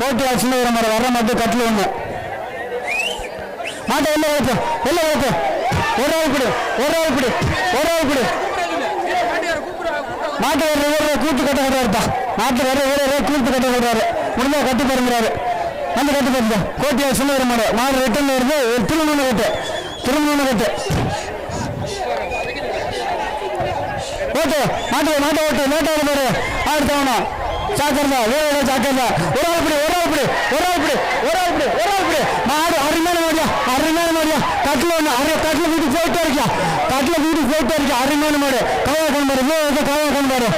கோட்டி ஆச்சுன்னு ஒரு மாதிரி வர மாட்டு கட்டில் ஒன்று மாட்டை வெளில வைப்பு வெளில வைப்பு. ஒரு ஆள் கொடு ஒரு ஆள் கொடு ஒரு ஆள் கொடு மாட்டு வர ஊர கூட்டு கட்ட கட்டுறாருப்பா மாட்டு வர ஊர கூட்டு கட்ட கட்டுறாரு முடிஞ்சா கட்டி தருங்கிறாரு. வந்து கட்டி தருங்க. கோட்டி ஆச்சுன்னு ஒரு மாதிரி. மாடு ரிட்டர்ன் வருது ஒரு திருமண கட்டு. திருமணம் கட்டு. ஓட்டு மாட்டு மாட்டை ஓட்டு லேட்டாக பாரு. ஆடுத்தவனா சாக்கர்தா வேற சாக்கர்தா ஒரு ஆள் பிடி ஒரு ஆள் பிடி ஒரு ஆள் பிடி ஒரு ஆள் பிடி ஒரு ஆள் பிடி. மாடு அருமையான மாடியா அருமையான மாடியா கட்டில் ஒன்று அரை கட்டில் வீட்டுக்கு போயிட்டே இருக்கியா கட்டில் வீட்டுக்கு போயிட்டே இருக்கியா அருமையான மாடு. காவா கொண்டாரு வேற காவா கொண்டாரு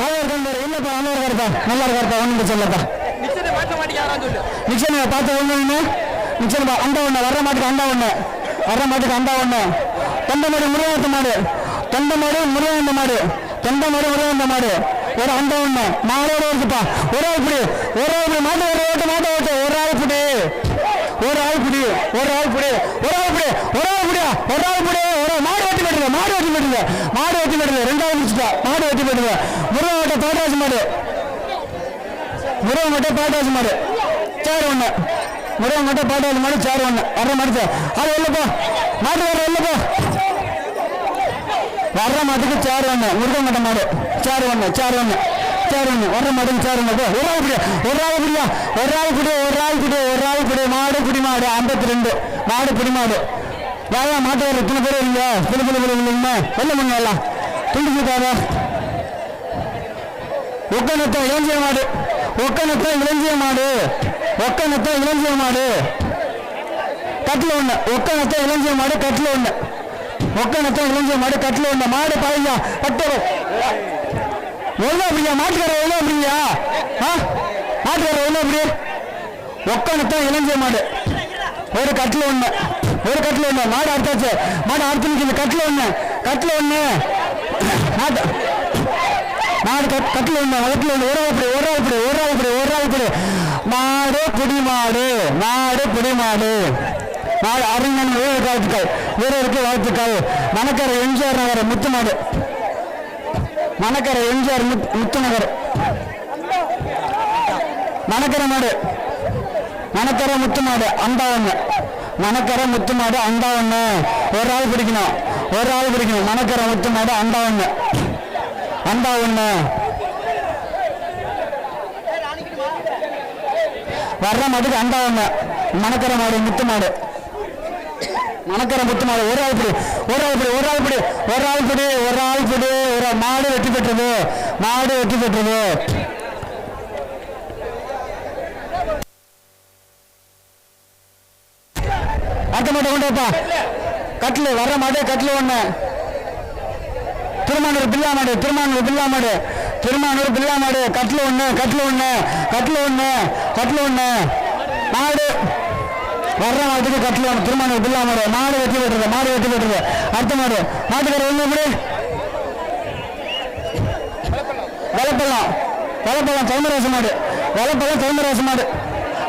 காவா கொண்டாரு இல்லப்பா நல்லா இருக்காருப்பா நல்லா இருக்காருப்பா ஒன்றும் பிரச்சனை இல்லப்பா நிச்சயம் பார்த்து ஒன்று ஒன்று நிச்சயம் அண்டா ஒன்று வர்ற மாட்டுக்கு அண்டா ஒன்று வர்ற மாட்டுக்கு அண்டா ஒன்று தொண்டை மாடு முருகாந்த மாடு. தொண்டை மாடு முருகாந்த மாடு. தொண்டை மாடு முருகாந்த மாடு. ஒரு அந்த ஒன்று மாடோட இருக்குப்பா ஒரு ஆள் பிடி ஒரு ஆள் பிடி ஒரு ஓட்டு மாட்ட ஓட்டு ஒரு ஆள் பிடி ஒரு ஆள் பிடி ஒரு ஆள் பிடி ஒரு ஆள் பிடி ஒரு ஆள் பிடியா ஒரு ஆள் பிடி ஒரு மாடு வெட்டி போட்டுருங்க மாடு வெட்டி போட்டுருங்க மாடு வெட்டி போட்டுருங்க ரெண்டாவது முடிச்சுட்டா மாடு வெட்டி போட்டுருங்க முருகன் தோட்டராஜ் மாடு முருகன் மட்டும் பாட்டாசு மாடு சேர் ஒன்று முருகன் மட்டும் பாட்டாசு மாடு சேர் ஒன்று அரை மாடு அது இல்லைப்பா மாட்டு வர இல்லைப்பா வர்ற மாட்டுக்கு சேர் ஒண்ணு. முருகன் கட்ட மாடு. சேர் ஒண்ணு சேர் ஒண்ணு சேர் ஒன்று வர்ற மாட்டுக்கு சேர் ஒண்ணு. ஒரு ஆள் பிடியா ஒரு ஆள் பிடியா ஒரு ஆள் பிடி ஒரு ஆள் பிடி ஒரு ஆள் பிடி மாடு பிடி மாடு ஐம்பத்தி ரெண்டு. மாடு பிடி மாடு. வேலை மாட்டு வர இத்தனை பேர் இருங்க பிள்ளை பிள்ளை பிள்ளை இல்லைங்க என்ன மணி எல்லாம் துண்டு சுத்தாதா ஒக்கனத்தை இளஞ்சிய மாடு. ஒக்கனத்தை இளஞ்சிய மாடு. ஒக்கனத்தை இளஞ்சிய மாடு. கட்டில் ஒண்ணு. ஒக்கனத்தை இளஞ்சிய மாடு கட்டில் ஒண்ணு. ஒக்கனத்தை இளஞ்சிய மாடு கட்டில் வந்த மாடு பாய்யா பட்டு எவ்வளோ அப்படியா? மாட்டுக்கார எவ்வளோ அப்படியா? ஆ? மாட்டுக்கார எவ்வளோ அப்படி? ஒக்கனத்தை இளஞ்சிய மாடு. ஒரு கட்டில் ஒன்று ஒரு கட்டில் ஒன்று மாடு அறுத்தாச்சு. மாடு அறுத்து நிற்கிது கட்டில் ஒன்று கட்டில் ஒன்று மாட்டு. மாடு கட் கட்டில் ஒன்று வளர்த்துல ஒன்று ஒரு ஆள் ஒரு ஆள் ஒரு ஆள் இப்படி ஒரு ஆள் இப்படி. மாடு புடி மாடு. மாடு புடி மாடு. மாடு அறிஞன் வீரர் காலத்துக்கள் வீரருக்கு வாழ்த்துக்கள். மணக்கரை எம்ஜிஆர் நகர் முத்து மாடு மணக்கரை எம்ஜிஆர் முத்- முத்து நகர் மணக்கரை மாடு. மணக்கரை முத்து மாடு அண்டா ஒண்ணு மணக்கரை முத்து மாடு அண்டா ஒண்ணு ஒரு ஆள் பிடிக்கணும். ஒரு ஆள் பிடிக்கணும். மணக்கரை முத்து மாடு அண்டா ஒண்ணு அண்டா ஒண்ணு வர்ற மாட்டுக்கு அண்டா ஒண்ணு மணக்கரை மாடு முத்து மாடு மணக்கர முத்து மாடு ஒரு ஆள் பிடி ஒரு ஆள் பிடி ஒரு ஆள் பிடி ஒரு ஆள் பிடி ஒரு ஆள் பிடி. ஒரு மாடு வெற்றி பெற்றது. மாடு வெற்றி பெற்றது. அடுத்த மாட்டை கொண்டு வைப்பா. கட்டில் வர மாடு கட்டில் ஒண்ணு. திருமானூர் பில்லா மாடு திருமானூர் பில்லா மாடு. திருமானூர் பில்லா மாடு கட்டில் ஒண்ணு கட்டில் ஒண்ணு கட்டில் ஒண்ணு கட்டில் ஒண்ணு. மாடு. வர்ற மாட்டுக்கு கட்டில் திருமணம் திருமானூர் மாடு மாடு வெட்டி விட்டுறது மாடு வெட்டி விட்டுறது அடுத்த மாடு. மாட்டுக்கார ஒண்ணு எப்படி வலப்பள்ளம் வலப்பள்ளம் சௌந்தரராச மாடு. வலப்பள்ளம் சௌந்தரராச மாடு.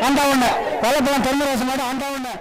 அந்த ஒண்ணு. வலப்பள்ளம் சௌந்தரராச மாடு. அந்த ஒண்ணு.